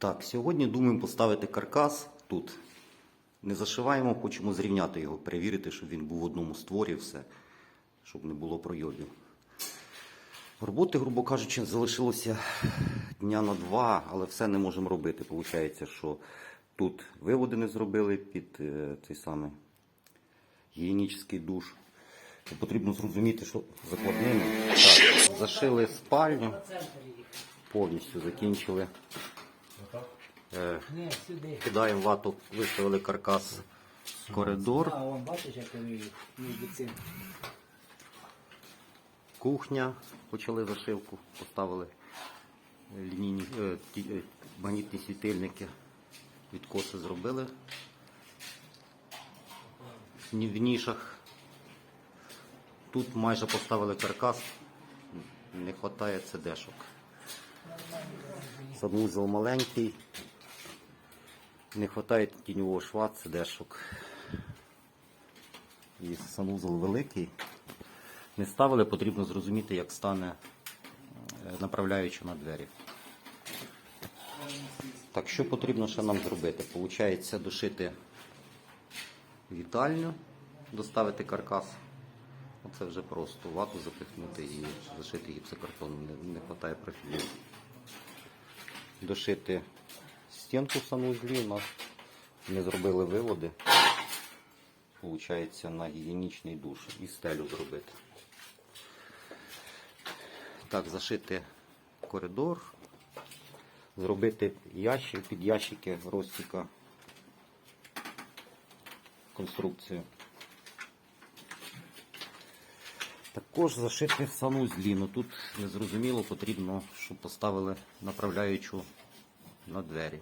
Так, сьогодні думаємо поставити каркас тут. Не зашиваємо, хочемо зрівняти його, перевірити, щоб він був в одному створі, все, щоб не було пройобів. Роботи, грубо кажучи, залишилося дня на два, але все не можемо робити. Получається, що тут виводи не зробили під е, цей самий гігієнічний душ. То Потрібно зрозуміти, що закладними. Так, зашили спальню, повністю закінчили. Е, Ні, сюди. Кидаємо вату, виставили каркас коридор, А, вон бачиш, як вони між цим. кухня, почали зашивку, поставили лінійні, е, ті- е, магнітні світильники, відкоси зробили Ні- в нішах. Тут майже поставили каркас, не вистачає цедешок. Санузел маленький, не вистачає тіньового шва, цедешок. І санузел великий. Не ставили, потрібно зрозуміти, як стане е, направляючи на двері. Так, що потрібно ще нам зробити? Получається дошити вітальню, доставити каркас. Оце вже просто вату запихнути і зашити гіпсокартоном. Не, вистачає профілів. Дошити стінку в санузлі. У нас не зробили виводи. Получається на гігієнічний душ і стелю зробити. Так, зашити коридор, зробити ящик, під ящики розтіка конструкцію. Також зашити санузлі. Ну тут незрозуміло, потрібно, щоб поставили направляючу на двері.